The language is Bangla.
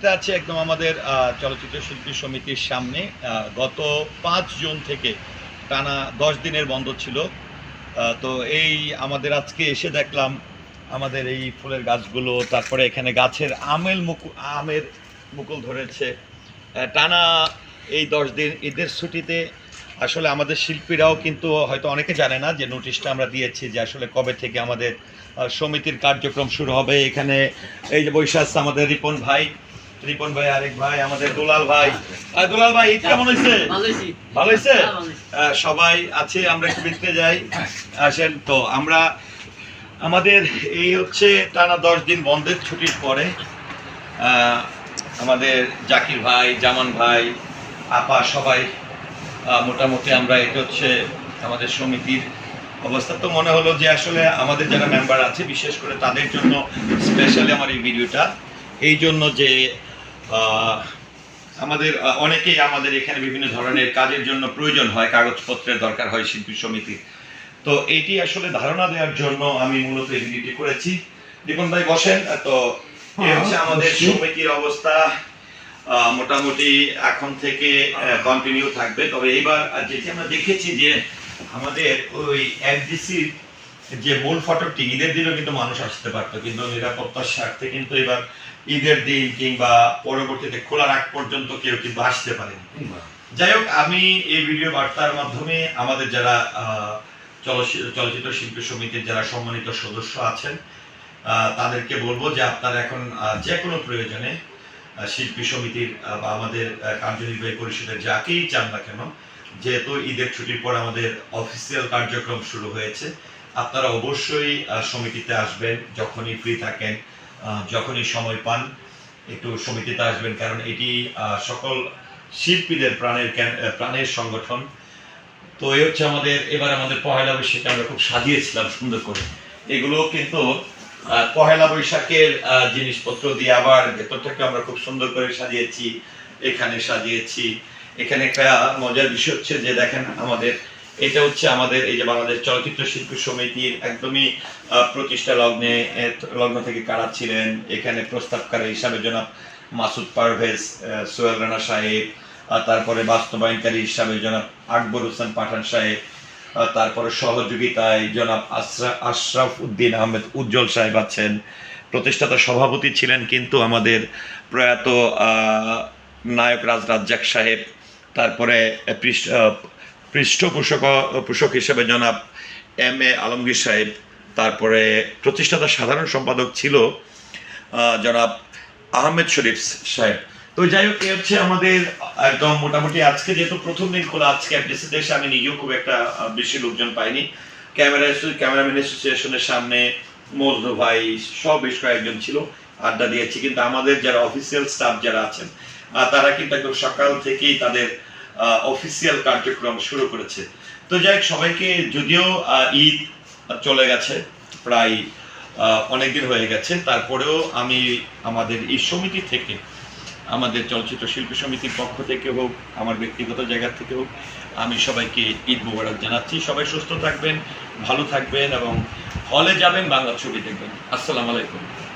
এটা আছে একদম আমাদের চলচ্চিত্র শিল্পী সমিতির সামনে। গত পাঁচ জুন থেকে টানা দশ দিনের বন্ধ ছিল। তো এই আমাদের আজকে এসে দেখলাম আমাদের এই ফুলের গাছগুলো, তারপরে এখানে গাছের আমেল মুকুল আমের মুকুল ধরেছে। টানা এই দশ দিন, ঈদের ছুটিতে আসলে আমাদের শিল্পীরাও কিন্তু হয়তো অনেকে জানে না যে নোটিশটা আমরা দিয়েছি যে আসলে কবে থেকে আমাদের সমিতির কার্যক্রম শুরু হবে। এখানে এই যে বৈশাখ, আমাদের রিপন ভাই রিপন ভাই আরেক ভাই আমাদের দুলাল ভাই। দুলাল ভাই ঈদ কেমন হয়েছে? ভালো হয়েছে। হ্যাঁ, সবাই আছে আমরা একটু দেখতে যাই। আসেন তো আমরা আমাদের এই হচ্ছে টানা দশ দিন বন্ধের ছুটির পরে আমাদের জাকির ভাই জামান ভাই আপা সবাই মোটামুটি আমরা এটা হচ্ছে আমাদের সমিতির অবস্থা। তো মনে হলো যে আসলে আমাদের যারা মেম্বার আছে বিশেষ করে তাদের জন্য স্পেশালি আমার এই ভিডিওটা এই জন্য যে আমাদের অনেকেই আমাদের এখানে বিভিন্ন ধরনের কাজের জন্য প্রয়োজন হয় কাগজপত্রের দরকার হয় শিল্পী সমিতির তো এইটি আসলে ধারণা দেওয়ার জন্য আমি মূলত এই ভিডিওটি করেছি। দীপন ভাই বসেন তো এই হচ্ছে আমাদের সমিতির অবস্থা। মোটামুটি এখন থেকে কন্টিনিউ থাকবে। তবে এইবার যেটি আমরা দেখেছি যে আমাদের ওই এফডিসির যে মূল ফটকটি ঈদের দিনও কিন্তু মানুষ আসতে পারতো কিন্তু নিরাপত্তার স্বার্থে কিন্তু এবার ঈদের দিন কিংবা পরবর্তীতে খোলার আগ পর্যন্ত কেউ কিন্তু আসতে পারেনি। যাই হোক আমি এই ভিডিও বার্তার মাধ্যমে আমাদের যারা চলচ্চিত্র শিল্পী সমিতির যারা সম্মানিত সদস্য আছেন তাদেরকে বলব যে আপনারা এখন যে কোনো প্রয়োজনে শিল্পী সমিতির বা আমাদের কার্যনির্বাহী পরিষদের যাকেই চান না কেন যেহেতু ঈদের ছুটির পর আমাদের অফিসিয়াল কার্যক্রম শুরু হয়েছে আপনারা অবশ্যই সমিতিতে আসবেন, যখনই ফ্রি থাকেন যখনই সময় পান, একটু সমিতিতে আসবেন, কারণ এটি সকল শিল্পীদের প্রাণের প্রাণের সংগঠন। তো এই হচ্ছে আমাদের, এবার আমাদের পহেলা বৈশাখে আমরা খুব সাজিয়েছিলাম সুন্দর করে। এগুলো কিন্তু পহেলা বৈশাখের জিনিসপত্র দিয়ে আবার ভেতর থেকে আমরা খুব সুন্দর করে সাজিয়েছি, এখানে সাজিয়েছি। এখানে একটা মজার বিষয় হচ্ছে যে, দেখেন আমাদের এটা হচ্ছে আমাদের এই যে বাংলাদেশ চলচ্চিত্র শিল্পী সমিতির একদমই প্রতিষ্ঠা লগ্নে লগ্ন থেকে কারা ছিলেন, এখানে প্রস্তাবকারী হিসাবে জনাব মাসুদ পারভেজ সোহেল রানা সাহেব তারপরে বাস্তবায়নকারী হিসাবে জনাব আকবর হোসেন পাঠান সাহেব তারপরে সহযোগিতায় জনাব আশরা, আশরাফ উদ্দিন আহমেদ উজ্জ্বল সাহেব আছেন। প্রতিষ্ঠাতা সভাপতি ছিলেন কিন্তু আমাদের প্রয়াত নায়ক রাজ রাজ্জাক সাহেব, তারপরে পৃষ্ঠপোষক পোষক হিসেবে জনাব এম এ আলমগীর সাহেব, তারপরে প্রতিষ্ঠাতা সাধারণ সম্পাদক ছিল জনাব আহমেদ শরীফ সাহেব। তো যাই হোক, এ হচ্ছে আমাদের একদম মোটামুটি আজকে যেহেতু প্রথম দিন খোলা, আজকে এফডিসিতে এসে আমি নিজেও খুব একটা বেশি লোকজন পাইনি। ক্যামেরা ক্যামেরাম্যান অ্যাসোসিয়েশনের সামনে মজনু ভাই সব বেশ কয়েকজন ছিল, আড্ডা দিয়েছি। কিন্তু আমাদের যারা অফিসিয়াল স্টাফ যারা আছেন তারা কিন্তু একদম সকাল থেকেই তাদের অফিসিয়াল কার্যক্রম শুরু করেছে। তো যাই সবাইকে যদিও ঈদ চলে গেছে প্রায় আহ, অনেকদিন হয়ে গেছে তারপরেও আমি আমাদের এই সমিতি থেকে আমাদের চলচ্চিত্র শিল্পী সমিতির পক্ষ থেকে হোক আমার ব্যক্তিগত জায়গা থেকে হোক আমি সবাইকে ঈদ মোবারক জানাচ্ছি। সবাই সুস্থ থাকবেন ভালো থাকবেন এবং হলে যাবেন বাংলা ছবি দেখবেন। আসসালামু আলাইকুম।